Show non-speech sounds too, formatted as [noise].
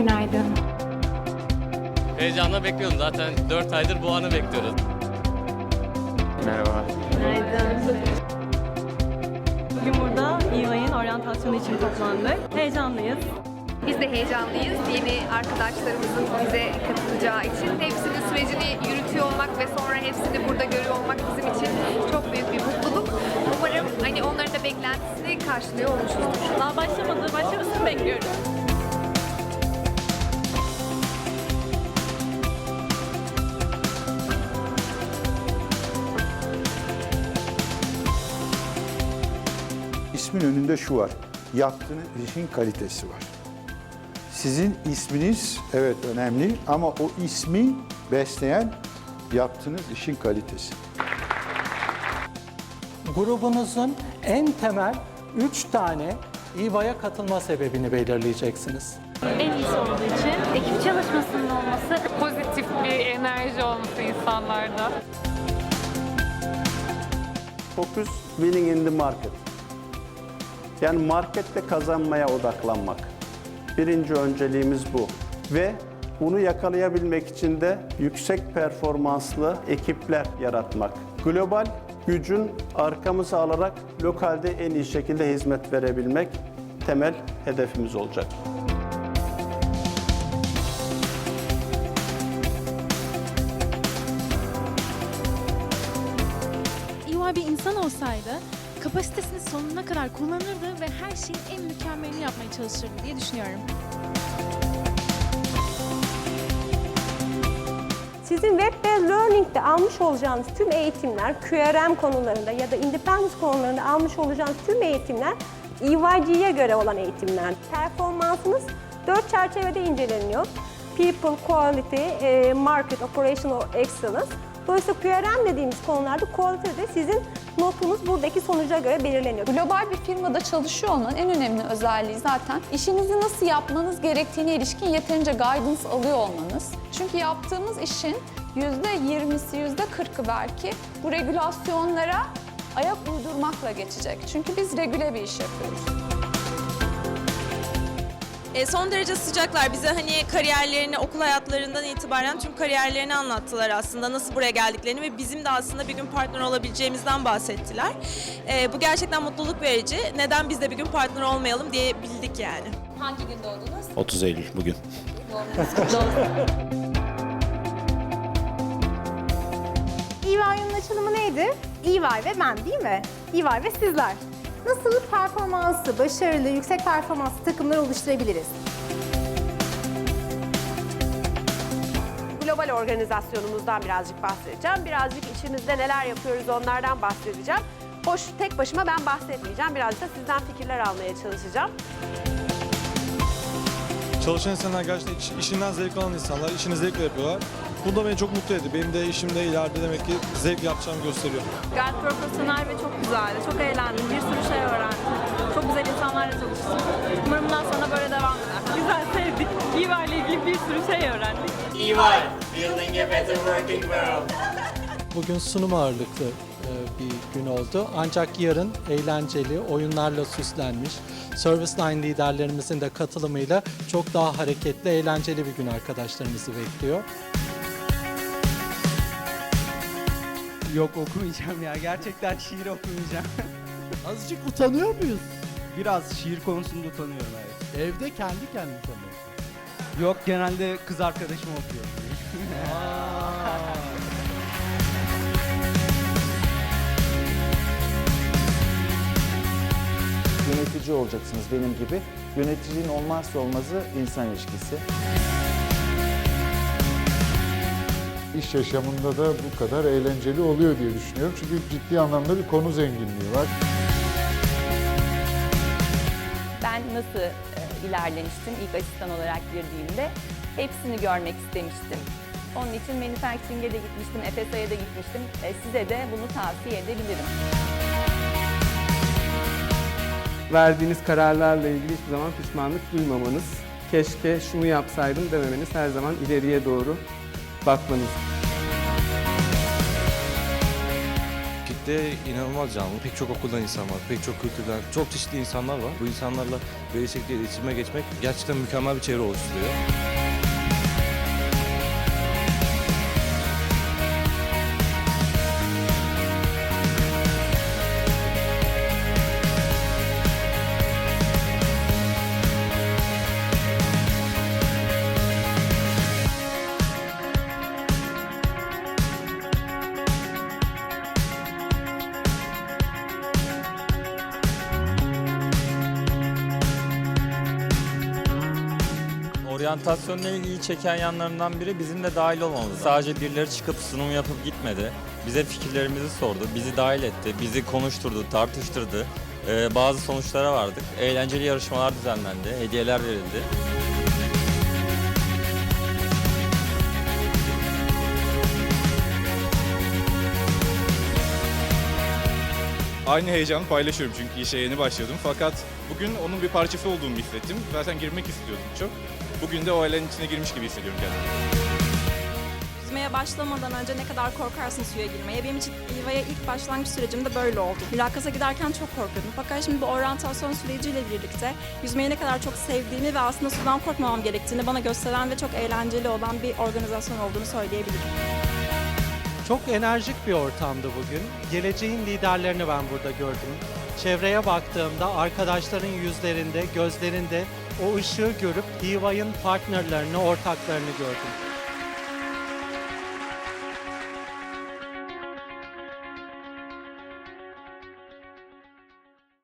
Günaydın. Heyecanla bekliyorum zaten 4 aydır bu anı bekliyoruz. Merhaba. Bugün burada EY'in oryantasyonu için toplandık. Heyecanlıyız. Biz de heyecanlıyız. Yeni arkadaşlarımızın bize katılacağı için. Hepsinin sürecini yürütüyor olmak ve sonra hepsini burada görüyor olmak bizim için çok büyük bir mutluluk. Umarım hani onların da beklentisini karşılıyor olmuşuzdur. Daha başlamadı, başlamasını bekliyoruz. İsmin önünde şu var. Yaptığınız işin kalitesi var. Sizin isminiz evet önemli ama o ismi besleyen yaptığınız işin kalitesi. grubunuzun en temel 3 tane İVA'ya katılma sebebini belirleyeceksiniz. En iyisi olduğu için ekip çalışmasının olması pozitif bir enerji olması insanlarda. Focus winning in the market. Yani markette kazanmaya odaklanmak. Birinci önceliğimiz bu. Ve bunu yakalayabilmek için de yüksek performanslı ekipler yaratmak. Global gücün arkamıza alarak lokalde en iyi şekilde hizmet verebilmek temel hedefimiz olacak. EY bir insan olsaydı kapasitesini sonuna kadar kullanırdı ve her şeyin en mükemmelini yapmaya çalışırdı diye düşünüyorum. Sizin Web ve Learning'de almış olacağınız tüm eğitimler, QRM konularında ya da Independence konularında almış olacağınız tüm eğitimler EYG'ye göre olan eğitimler. Performansınız dört çerçevede inceleniyor. People, Quality, e, Market, Operational Excellence. Dolayısıyla QRM dediğimiz konularda quality'de sizin notunuz buradaki sonuca göre belirleniyor. Global bir firmada çalışıyor olmanın en önemli özelliği zaten işinizi nasıl yapmanız gerektiğine ilişkin yeterince guidance alıyor olmanız. Çünkü yaptığımız işin %20'si, %40'ı belki bu regülasyonlara ayak uydurmakla geçecek. Çünkü biz regüle bir iş yapıyoruz. E, son derece sıcaklar. Bize hani kariyerlerini okul hayatlarından itibaren tüm kariyerlerini anlattılar aslında. Nasıl buraya geldiklerini ve bizim de aslında bir gün partner olabileceğimizden bahsettiler. E, bu gerçekten mutluluk verici. Neden biz de bir gün partner olmayalım diye bildik yani. Hangi gün doğdunuz? 30 Eylül bugün. EY'ın açılımı neydi? EY ve ben değil mi? EY ve sizler. Nasıl performansı, başarılı, yüksek performanslı takımlar oluşturabiliriz? Global organizasyonumuzdan birazcık bahsedeceğim. Birazcık içimizde neler yapıyoruz onlardan bahsedeceğim. Hoş tek başıma ben bahsetmeyeceğim. Birazcık da sizden fikirler almaya çalışacağım. Çalışan insanlar gerçekten iş- işinden zevk alan insanlar, işini zevkle yapıyorlar. Bu da beni çok mutlu etti. Benim de işimde ileride demek ki zevk yapacağımı gösteriyor. Gayet profesyonel ve çok güzeldi. Çok eğlendim. Bir sürü şey öğrendim. Çok güzel insanlarla çalıştım. Umarım bundan sonra böyle devam eder. [laughs] Güzel, sevdik. EY ile ilgili bir sürü şey öğrendik. Bugün sunum ağırlıklı bir gün oldu. Ancak yarın eğlenceli, oyunlarla süslenmiş, Service Line liderlerimizin de katılımıyla çok daha hareketli, eğlenceli bir gün arkadaşlarımızı bekliyor. Yok okumayacağım ya. Gerçekten şiir okumayacağım. [laughs] Azıcık utanıyor muyuz? Biraz şiir konusunda utanıyorum evet. Evde kendi kendine utanıyorsun. Yok genelde kız arkadaşım okuyor. [laughs] Yönetici olacaksınız benim gibi. Yöneticinin olmazsa olmazı insan ilişkisi. İş yaşamında da bu kadar eğlenceli oluyor diye düşünüyorum. Çünkü ciddi anlamda bir konu zenginliği var. Ben nasıl e, ilerlemiştim ilk asistan olarak girdiğimde? Hepsini görmek istemiştim. Onun için manufacturing'e de gitmiştim, FSA'ya da gitmiştim. E, size de bunu tavsiye edebilirim. Verdiğiniz kararlarla ilgili hiçbir zaman pişmanlık duymamanız. Keşke şunu yapsaydım dememeniz her zaman ileriye doğru bakmanız. Birlikte inanılmaz canlı. Pek çok okuldan insan var, pek çok kültürden, çok çeşitli insanlar var. Bu insanlarla böyle şekilde iletişime geçmek gerçekten mükemmel bir çevre oluşturuyor. Oryantasyonla ilgili çeken yanlarından biri bizim de dahil olmamız. Sadece birileri çıkıp sunum yapıp gitmedi. Bize fikirlerimizi sordu, bizi dahil etti, bizi konuşturdu, tartıştırdı. Ee, bazı sonuçlara vardık. Eğlenceli yarışmalar düzenlendi, hediyeler verildi. Aynı heyecanı paylaşıyorum çünkü işe yeni başladım. Fakat bugün onun bir parçası olduğumu hissettim. Zaten girmek istiyordum çok. Bugün de o ailenin içine girmiş gibi hissediyorum kendimi. Yüzmeye başlamadan önce ne kadar korkarsın suya girmeye. Benim için İva'ya ilk başlangıç sürecimde böyle oldu. Mülakata giderken çok korkuyordum. Fakat şimdi bu oryantasyon süreciyle birlikte yüzmeyi ne kadar çok sevdiğimi ve aslında sudan korkmamam gerektiğini bana gösteren ve çok eğlenceli olan bir organizasyon olduğunu söyleyebilirim. Çok enerjik bir ortamdı bugün. Geleceğin liderlerini ben burada gördüm. Çevreye baktığımda arkadaşların yüzlerinde, gözlerinde o ışığı görüp DIVA'nın partnerlerini, ortaklarını gördüm.